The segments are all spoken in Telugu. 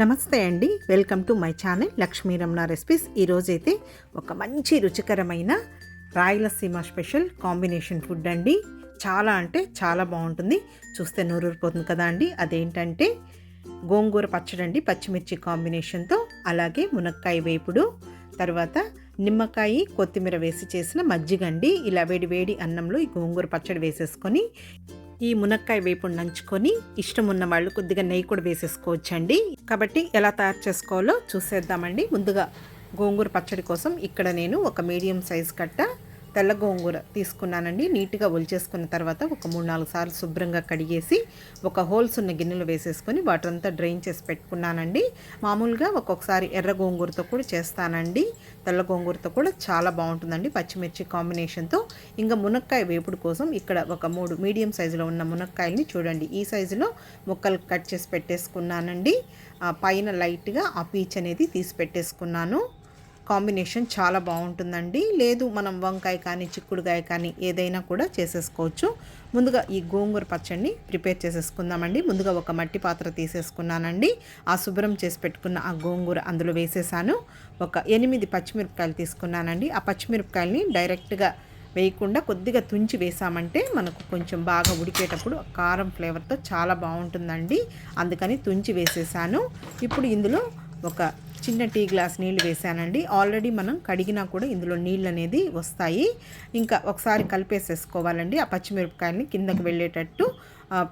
నమస్తే అండి. Welcome to my channel Lakshmi Ramana recipes. ఈరోజైతే ఒక మంచి రుచికరమైన రాయలసీమ స్పెషల్ కాంబినేషన్ ఫుడ్ అండి. చాలా అంటే చాలా బాగుంటుంది. చూస్తే నూరూరిపోతుంది కదా అండి. అదేంటంటే గోంగూర పచ్చడి అండి పచ్చిమిర్చి కాంబినేషన్తో అలాగే మునక్కాయ వేపుడు తర్వాత నిమ్మకాయ కొత్తిమీర వేసి చేసిన మజ్జిగండి ఇలా వేడి వేడి అన్నంలో ఈ గోంగూర పచ్చడి వేసేసుకొని ఈ మునక్కాయ వేపుడు నంచుకొని ఇష్టం ఉన్న వాళ్ళు కొద్దిగా నెయ్యి కూడా వేసేసుకోవచ్చండి. కాబట్టి ఎలా తయారు చేసుకోవాలో చూసేద్దామండి. ముందుగా గోంగూర పచ్చడి కోసం ఇక్కడ నేను ఒక మీడియం సైజ్ కట్ట తెల్ల గోంగూర తీసుకున్నానండి. నీట్గా ఒలిచేసుకున్న తర్వాత ఒక మూడు నాలుగు సార్లు శుభ్రంగా కడిగేసి ఒక హోల్స్ ఉన్న గిన్నెలు వేసేసుకొని వాటర్ అంతా డ్రైన్ చేసి పెట్టుకున్నానండి. మామూలుగా ఒక్కొక్కసారి ఎర్ర గోంగూరతో కూడా చేస్తానండి. తెల్ల గోంగూరతో కూడా చాలా బాగుంటుందండి పచ్చిమిర్చి కాంబినేషన్తో. ఇంకా మునక్కాయ వేపుడు కోసం ఇక్కడ ఒక మూడు మీడియం సైజులో ఉన్న మునక్కాయల్ని చూడండి. ఈ సైజులో ముక్కలు కట్ చేసి పెట్టేసుకున్నానండి. పైన లైట్గా ఆ పీచ్ అనేది తీసి పెట్టేసుకున్నాను. కాంబినేషన్ చాలా బాగుంటుందండి. లేదు మనం వంకాయ కానీ చిక్కుడుకాయ కానీ ఏదైనా కూడా చేసేసుకోవచ్చు. ముందుగా ఈ గోంగూర పచ్చడిని ప్రిపేర్ చేసేసుకుందామండి. ముందుగా ఒక మట్టి పాత్ర తీసేసుకున్నానండి. ఆ శుభ్రం చేసి పెట్టుకున్న ఆ గోంగూర అందులో వేసేసాను. ఒక ఎనిమిది పచ్చిమిరపకాయలు తీసుకున్నానండి. ఆ పచ్చిమిరపకాయలని డైరెక్ట్గా వేయకుండా కొద్దిగా తుంచి వేసామంటే మనకు కొంచెం బాగా ఉడికేటప్పుడు కారం ఫ్లేవర్తో చాలా బాగుంటుందండి. అందుకని తుంచి వేసేసాను. ఇప్పుడు ఇందులో ఒక చిన్న టీ గ్లాస్ నీళ్ళు వేసానండి ఆల్రెడీ మనం కడిగినా కూడా ఇందులో నీళ్ళు అనేది వస్తాయి. ఇంకా ఒకసారి కలిపేసేసుకోవాలండి. ఆ పచ్చిమిరపకాయలని కిందకు వెళ్ళేటట్టు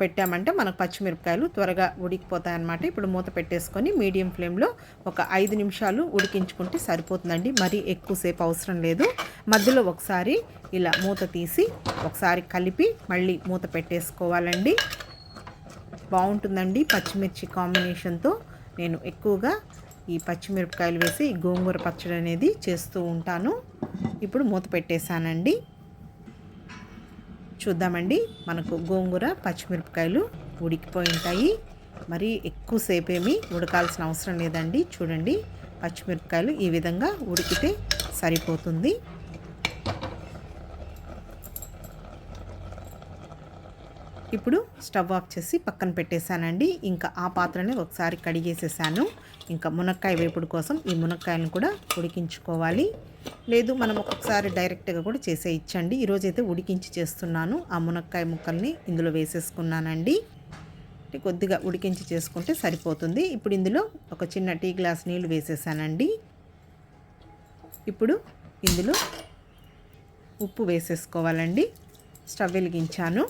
పెట్టామంటే మనకు పచ్చిమిరపకాయలు త్వరగా ఉడికిపోతాయి అన్నమాట ఇప్పుడు మూత పెట్టేసుకొని మీడియం ఫ్లేమ్లో ఒక ఐదు నిమిషాలు ఉడికించుకుంటే సరిపోతుందండి. మరీ ఎక్కువసేపు అవసరం లేదు. మధ్యలో ఒకసారి ఇలా మూత తీసి ఒకసారి కలిపి మళ్ళీ మూత పెట్టేసుకోవాలండి. బాగుంటుందండి పచ్చిమిర్చి కాంబినేషన్తో. నేను ఎక్కువగా ఈ పచ్చిమిరపకాయలు వేసి గోంగూర పచ్చడి అనేది చేస్తూ ఉంటాను. ఇప్పుడు మూత పెట్టేశానండి. చూద్దామండి మనకు గోంగూర పచ్చిమిరపకాయలు ఉడికిపోయి ఉంటాయి. మరి ఎక్కువసేపు ఏమీ ఉడకాల్సిన అవసరం లేదండి. చూడండి పచ్చిమిరపకాయలు ఈ విధంగా ఉడికితే సరిపోతుంది. ఇప్పుడు స్టవ్ ఆఫ్ చేసి పక్కన పెట్టేశానండి. ఇంకా ఆ పాత్రని ఒకసారి కడిగేసేసాను. ఇంకా మునక్కాయ వేపుడు కోసం ఈ మునక్కాయలను కూడా ఉడికించుకోవాలి. లేదు మనం ఒక్కొక్కసారి డైరెక్ట్గా కూడా చేసే ఇచ్చండి. ఈరోజైతే ఉడికించి చేస్తున్నాను. ఆ మునక్కాయ ముక్కల్ని ఇందులో వేసేసుకున్నానండి. కొద్దిగా ఉడికించి చేసుకుంటే సరిపోతుంది. ఇప్పుడు ఇందులో ఒక చిన్న టీ గ్లాస్ నీళ్ళు వేసేసానండి. ఇప్పుడు ఇందులో ఉప్పు వేసేసుకోవాలండి. స్టవ్ వెలిగించాను.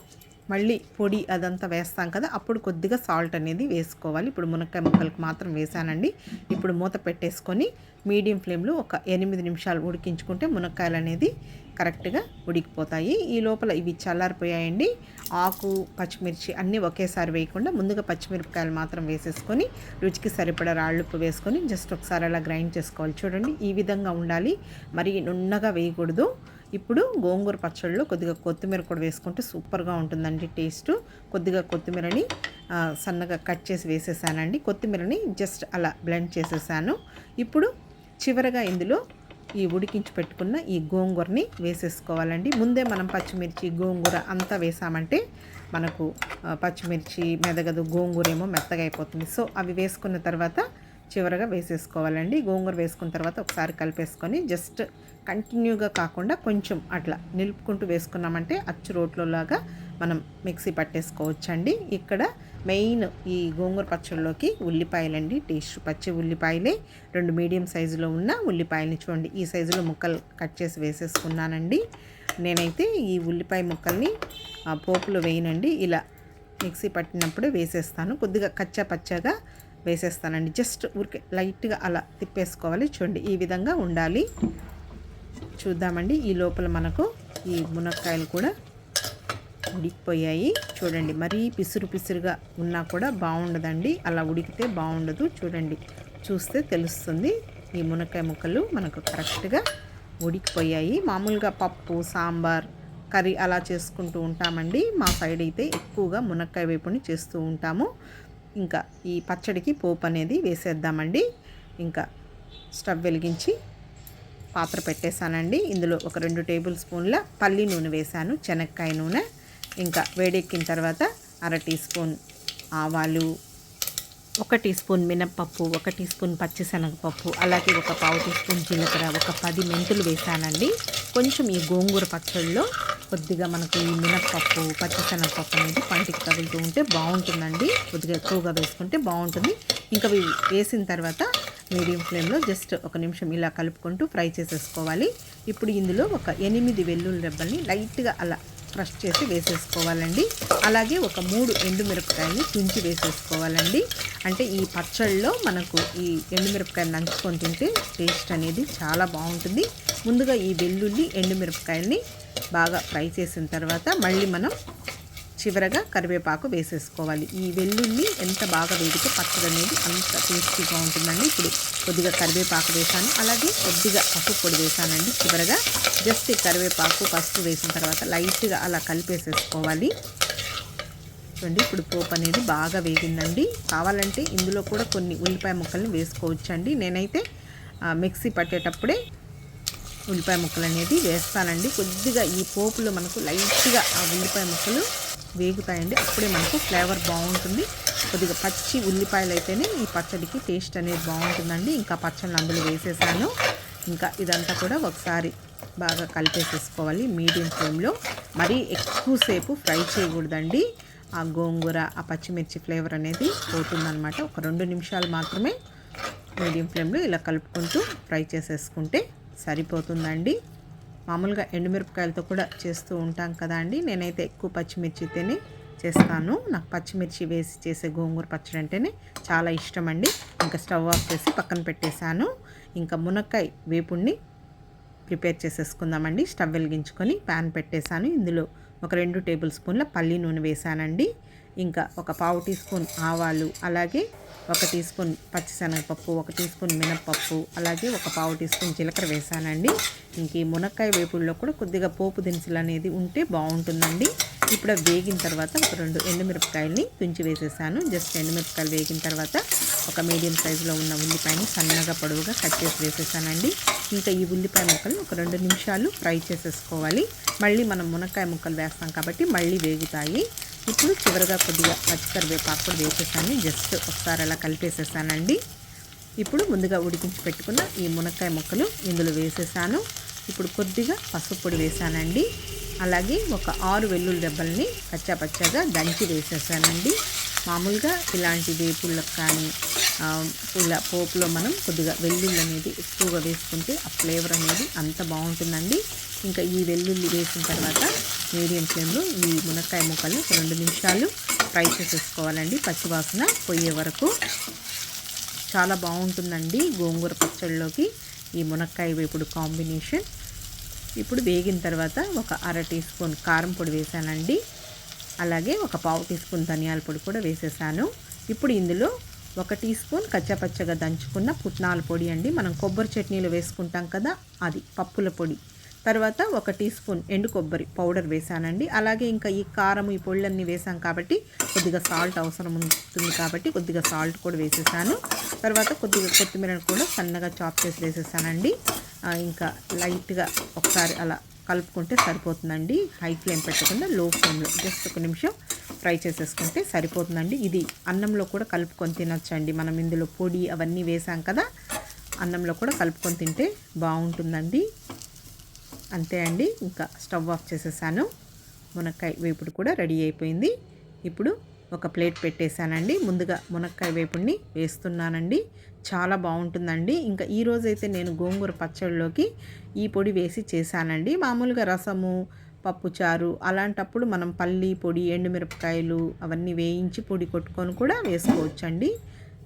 మళ్ళీ పొడి అదంతా వేస్తాం కదా అప్పుడు కొద్దిగా సాల్ట్ అనేది వేసుకోవాలి. ఇప్పుడు మునక్కాయ ముక్కలకు మాత్రం వేసానండి. ఇప్పుడు మూత పెట్టేసుకొని మీడియం ఫ్లేమ్లో ఒక ఎనిమిది నిమిషాలు ఉడికించుకుంటే మునక్కాయలు అనేది కరెక్ట్గా ఉడికిపోతాయి. ఈ లోపల ఇవి చల్లారిపోయాయండి. ఆకు పచ్చిమిర్చి అన్నీ ఒకేసారి వేయకుండా ముందుగా పచ్చిమిరపకాయలు మాత్రం వేసేసుకొని రుచికి సరిపడా రాళ్ళుప్పు వేసుకొని జస్ట్ ఒకసారి అలా గ్రైండ్ చేసుకోవాలి. చూడండి ఈ విధంగా ఉండాలి. మరి నున్నగా వేయకూడదు. ఇప్పుడు గోంగూర పచ్చడిలో కొద్దిగా కొత్తిమీర కూడా వేసుకుంటే సూపర్గా ఉంటుందండి టేస్ట్. కొద్దిగా కొత్తిమీరని సన్నగా కట్ చేసి వేసేసానండి. కొత్తిమీరని జస్ట్ అలా బ్లెండ్ చేసేసాను. ఇప్పుడు చివరగా ఇందులో ఈ ఉడికించి పెట్టుకున్న ఈ గోంగూరని వేసేసుకోవాలండి. ముందే మనం పచ్చిమిర్చి గోంగూర అంతా వేసామంటే మనకు పచ్చిమిర్చి మెదగదు గోంగూర ఏమో మెత్తగా అయిపోతుంది. సో అవి వేసుకున్న తర్వాత చివరగా వేసేసుకోవాలండి. గోంగూర వేసుకున్న తర్వాత ఒకసారి కలిపేసుకొని జస్ట్ కంటిన్యూగా కాకుండా కొంచెం అట్లా నిలుపుకుంటూ వేసుకున్నామంటే అచ్చు రోట్లోలాగా మనం మిక్సీ పట్టేసుకోవచ్చండి. ఇక్కడ మెయిన్ ఈ గోంగూర పచ్చళ్ళలోకి ఉల్లిపాయలండి. టేస్ట్ పచ్చి ఉల్లిపాయలే. రెండు మీడియం సైజులో ఉన్న ఉల్లిపాయలని చూడండి. ఈ సైజులో ముక్కలు కట్ చేసి వేసేసుకున్నానండి. నేనైతే ఈ ఉల్లిపాయ ముక్కల్ని పోపులో వేయనండి. ఇలా మిక్సీ పట్టినప్పుడు వేసేస్తాను. కొద్దిగా కచ్చా పచ్చగా వేసేస్తానండి. జస్ట్ ఊరికే లైట్గా అలా తిప్పేసుకోవాలి. చూడండి ఈ విధంగా ఉండాలి. చూద్దామండి ఈ లోపల మనకు ఈ మునక్కాయలు కూడా ఉడికిపోయాయి. చూడండి మరీ పిసురు పిసురుగా ఉన్నా కూడా బాగుండదండి. అలా ఉడికితే బాగుండదు. చూడండి చూస్తే తెలుస్తుంది. ఈ మునక్కాయ ముక్కలు మనకు కరెక్ట్గా ఉడికిపోయాయి. మామూలుగా పప్పు సాంబార్ కర్రీ అలా చేసుకుంటూ ఉంటామండి. మా సైడ్ అయితే ఎక్కువగా మునక్కాయ వేపుని చేస్తూ ఉంటాము. ఇంకా ఈ పచ్చడికి పోపు అనేది వేసేద్దామండి. ఇంకా స్టవ్ వెలిగించి పాత్ర పెట్టేశానండి. ఇందులో ఒక రెండు టేబుల్ స్పూన్ల పల్లి నూనె వేశాను. చెనక్కాయ నూనె. ఇంకా వేడెక్కిన తర్వాత అర టీ స్పూన్ ఆవాలు ఒక టీ స్పూన్ మినప్పప్పు ఒక టీ స్పూన్ పచ్చిశనగపప్పు అలాగే ఒక పావు టీ స్పూన్ జీలకర్ర ఒక పది మెంతులు వేసానండి కొంచెం ఈ గోంగూర పచ్చడిలో కొద్దిగా మనకు ఈ మినప్పప్పు పచ్చిశనగపప్పు అనేది పంటికి తగులుతూ ఉంటే బాగుంటుందండి. కొద్దిగా ఎక్కువగా వేసుకుంటే బాగుంటుంది. ఇంకా వేసిన తర్వాత మీడియం ఫ్లేమ్లో జస్ట్ ఒక నిమిషం ఇలా కలుపుకుంటూ ఫ్రై చేసేసుకోవాలి. ఇప్పుడు ఇందులో ఒక ఎనిమిది వెల్లుల్లి రెబ్బల్ని లైట్గా అలా క్రష్ చేసి వేసేసుకోవాలండి. అలాగే ఒక మూడు ఎండుమిరపకాయలు తుంచి వేసేసుకోవాలండి. అంటే ఈ పచ్చళ్ళలో మనకు ఈ ఎండుమిరపకాయలు నంచుకొని తింటే టేస్ట్ అనేది చాలా బాగుంటుంది. ముందుగా ఈ వెల్లుల్లి ఎండుమిరపకాయల్ని బాగా ఫ్రై చేసిన తర్వాత మళ్ళీ మనం చివరగా కరివేపాకు వేసేసుకోవాలి. ఈ వెల్లుల్లి ఎంత బాగా వేగితే పచ్చడి అనేది అంత టేస్టీగా ఉంటుందండి. ఇప్పుడు కొద్దిగా కరివేపాకు వేసాను. అలాగే కొద్దిగా పసుపు పొడి వేసానండి. చివరగా జస్ట్ కరివేపాకు పసుపు వేసిన తర్వాత లైట్గా అలా కలిపేసేసుకోవాలి. చూడండి ఇప్పుడు పోపు అనేది బాగా వేగిందండి. కావాలంటే ఇందులో కూడా కొన్ని ఉల్లిపాయ ముక్కల్ని వేసుకోవచ్చండి. నేనైతే మిక్సీ పట్టేటప్పుడే ఉల్లిపాయ ముక్కలు అనేది వేస్తానండి. కొద్దిగా ఈ పోపులో మనకు లైట్గా ఆ ఉల్లిపాయ ముక్కలు వేగుతాయండి. అప్పుడే మనకు ఫ్లేవర్ బాగుంటుంది. కొద్దిగా పచ్చి ఉల్లిపాయలు అయితేనే ఈ పచ్చడికి టేస్ట్ అనేది బాగుంటుందండి. ఇంకా పచ్చళ్ళు అందులో వేసేసాను. ఇంకా ఇదంతా కూడా ఒకసారి బాగా కలిపేసేసుకోవాలి మీడియం ఫ్లేమ్లో. మరీ ఎక్కువసేపు ఫ్రై చేయకూడదండి. ఆ గోంగూర ఆ పచ్చిమిర్చి ఫ్లేవర్ అనేది పోతుందనమాట ఒక రెండు నిమిషాలు మాత్రమే మీడియం ఫ్లేమ్లో ఇలా కలుపుకుంటూ ఫ్రై చేసేసుకుంటే సరిపోతుందండి. మామూలుగా ఎండుమిరపకాయలతో కూడా చేస్తూ ఉంటాం కదా అండి. నేనైతే ఎక్కువ పచ్చిమిర్చితోనే చేస్తాను. నాకు పచ్చిమిర్చి వేసి చేసే గోంగూర పచ్చడి అంటేనే చాలా ఇష్టం అండి. ఇంకా స్టవ్ ఆఫ్ చేసి పక్కన పెట్టేశాను. ఇంకా మునక్కాయ వేపుడిని ప్రిపేర్ చేసేసుకుందామండి. స్టవ్ వెలిగించుకొని ప్యాన్ పెట్టేశాను. ఇందులో ఒక రెండు టేబుల్ స్పూన్ల పల్లి నూనె వేసానండి ఇంకా ఒక పావు టీ స్పూన్ ఆవాలు అలాగే ఒక టీ స్పూన్ పచ్చిశనగపప్పు ఒక టీ స్పూన్ మినప్పప్పు అలాగే ఒక పావు టీ స్పూన్ జీలకర్ర వేసానండి. ఇంక ఈ మునక్కాయ వేపుల్లో కూడా కొద్దిగా పోపు దినుసులు అనేది ఉంటే బాగుంటుందండి. ఇప్పుడు వేగిన తర్వాత ఒక రెండు ఎండుమిరపకాయలని తుంచి వేసేసాను. జస్ట్ ఎండుమిరపకాయలు వేగిన తర్వాత ఒక మీడియం సైజులో ఉన్న ఉల్లిపాయని సన్నగా పొడవుగా కట్ చేసి వేసేసానండి. ఇంకా ఈ ఉల్లిపాయ ముక్కలు ఒక రెండు నిమిషాలు ఫ్రై చేసేసుకోవాలి. మళ్ళీ మనం మునక్కాయ ముక్కలు వేస్తాం కాబట్టి మళ్ళీ వేగుతాయి. ఇప్పుడు చివరిగా కొద్దిగా పచ్చికరివేపాకు కూడా వేసేసాను. జస్ట్ ఒకసారి అలా కలిపేసేసానండి. ఇప్పుడు ముందుగా ఉడికించి పెట్టుకున్న ఈ మునక్కాయ ముక్కలు ఇందులో వేసేసాను. ఇప్పుడు కొద్దిగా పసుపు పొడి వేసానండి. అలాగే ఒక ఆరు వెల్లుల్లి దెబ్బల్ని పచ్చాపచ్చాగా దంచి వేసేసానండి. మామూలుగా ఇలాంటి వేపుళ్ళకు కానీ ఇలా పోపులో మనం కొద్దిగా వెల్లుల్లి అనేది ఎక్కువగా వేసుకుంటే ఆ ఫ్లేవర్ అనేది అంత బాగుంటుందండి. ఇంకా ఈ వెల్లుల్లి వేసిన తర్వాత మీడియం ఫ్లేమ్లో ఈ మునక్కాయ ముక్కలు రెండు నిమిషాలు ఫ్రై చేసేసుకోవాలండి. పచ్చివాసన పోయే వరకు. చాలా బాగుంటుందండి గోంగూర పచ్చడిలోకి ఈ మునక్కాయ వేపుడు కాంబినేషన్. ఇప్పుడు వేగిన తర్వాత ఒక అర టీ స్పూన్ కారం పొడి వేసానండి. అలాగే ఒక పావు టీ స్పూన్ ధనియాల పొడి కూడా వేసేసాను. ఇప్పుడు ఇందులో ఒక టీ స్పూన్ కచ్చపచ్చగా దంచుకున్న పుట్నాల పొడి అండి. మనం కొబ్బరి చట్నీలో వేసుకుంటాం కదా అది పప్పుల పొడి. తర్వాత ఒక టీ స్పూన్ ఎండు కొబ్బరి పౌడర్ వేసానండి అలాగే ఇంకా ఈ కారం ఈ పొళ్ళన్నీ వేసాం కాబట్టి కొద్దిగా సాల్ట్ అవసరం ఉంటుంది కాబట్టి కొద్దిగా సాల్ట్ కూడా వేసేసాను. తర్వాత కొద్దిగా కొత్తిమీర కూడా సన్నగా చాప్ చేసి వేసేసానండి. ఇంకా లైట్గా ఒకసారి అలా కలుపుకుంటే సరిపోతుందండి. హై ఫ్లేమ్ పెట్టకుండా లో ఫ్లేమ్లో జస్ట్ ఒక నిమిషం ఫ్రై చేసేసుకుంటే సరిపోతుందండి. ఇది అన్నంలో కూడా కలుపుకొని తినొచ్చండి. మనం ఇందులో పొడి అవన్నీ వేసాం కదా అన్నంలో కూడా కలుపుకొని తింటే బాగుంటుందండి. అంతే అండి. ఇంకా స్టవ్ ఆఫ్ చేసేసాను. మునక్కాయ వేపుడు కూడా రెడీ అయిపోయింది. ఇప్పుడు ఒక ప్లేట్ పెట్టేశానండి. ముందుగా మునక్కాయ వేపుడిని వేస్తున్నానండి. చాలా బాగుంటుందండి. ఇంకా ఈరోజైతే నేను గోంగూర పచ్చడిలోకి ఈ పొడి వేసి చేశానండి. మామూలుగా రసము పప్పుచారు అలాంటప్పుడు మనం పల్లి పొడి ఎండుమిరపకాయలు అవన్నీ వేయించి పొడి కొట్టుకొని కూడా వేసుకోవచ్చండి.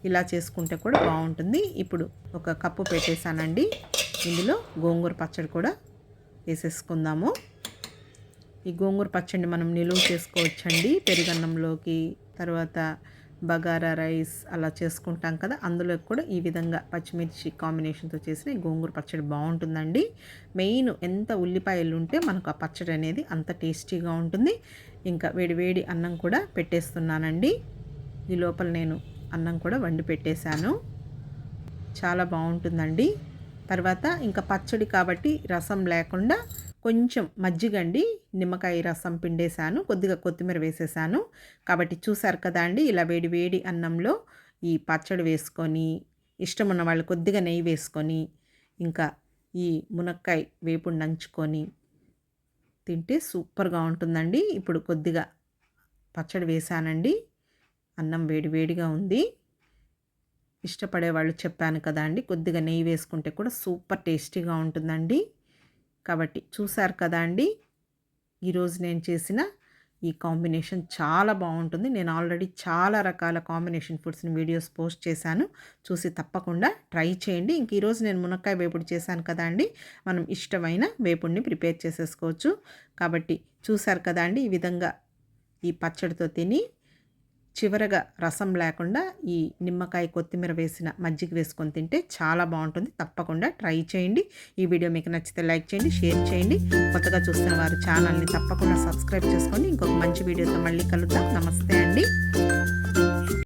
ఇలా చేసుకుంటే కూడా బాగుంటుంది. ఇప్పుడు ఒక కప్పు పెట్టేశానండి. ఇందులో గోంగూర పచ్చడి కూడా వేసేసుకుందాము. ఈ గోంగూర పచ్చడి మనం నిలువ చేసుకోవచ్చండి. పెరుగన్నంలోకి తర్వాత బగారా రైస్ అలా చేసుకుంటాం కదా అందులో కూడా ఈ విధంగా పచ్చిమిర్చి కాంబినేషన్తో చేసిన గోంగూర పచ్చడి బాగుంటుందండి. మెయిన్ ఎంత ఉల్లిపాయలు ఉంటే మనకు ఆ పచ్చడి అనేది అంత టేస్టీగా ఉంటుంది. ఇంకా వేడివేడి అన్నం కూడా పెట్టేస్తున్నానండి. ఈ లోపల నేను అన్నం కూడా వండి పెట్టేశాను. చాలా బాగుంటుందండి. తర్వాత ఇంకా పచ్చడి కాబట్టి రసం లేకుండా కొంచెం మజ్జిగండి నిమ్మకాయ రసం పిండేశాను కొద్దిగా కొత్తిమీర వేసేసాను కాబట్టి చూసారు కదా అండి ఇలా వేడి వేడి అన్నంలో ఈ పచ్చడి వేసుకొని ఇష్టం ఉన్న వాళ్ళు కొద్దిగా నెయ్యి వేసుకొని ఇంకా ఈ మునక్కాయ వేపుడు నంచుకొని తింటే సూపర్గా ఉంటుందండి. ఇప్పుడు కొద్దిగా పచ్చడి వేసానండి అన్నం వేడి వేడిగా ఉంది. ఇష్టపడే వాళ్ళు చెప్పాను కదా అండి. కొద్దిగా నెయ్యి వేసుకుంటే కూడా సూపర్ టేస్టీగా ఉంటుందండి. కాబట్టి చూసారు కదా అండి. ఈరోజు నేను చేసిన ఈ కాంబినేషన్ చాలా బాగుంటుంది. నేను ఆల్రెడీ చాలా రకాల కాంబినేషన్ ఫుడ్స్ని వీడియోస్ పోస్ట్ చేశాను. చూసి తప్పకుండా ట్రై చేయండి. ఇంక ఈరోజు నేను మునక్కాయ వేపుడు చేశాను కదా అండి. మనం ఇష్టమైన వేపుడిని ప్రిపేర్ చేసేసుకోవచ్చు. కాబట్టి చూసారు కదా అండి. ఈ విధంగా ఈ పచ్చడితో తిని చివరగా రసం లేకుండా ఈ నిమ్మకాయ కొత్తిమీర వేసిన మజ్జిగ వేసుకొని తింటే చాలా బాగుంటుంది. తప్పకుండా ట్రై చేయండి. ఈ వీడియో మీకు నచ్చితే లైక్ చేయండి షేర్ చేయండి. కొత్తగా చూస్తున్న వారు ఛానల్ని తప్పకుండా సబ్స్క్రైబ్ చేసుకోండి. ఇంకొక మంచి వీడియోతో మళ్ళీ కలుద్దాం. నమస్తే అండి.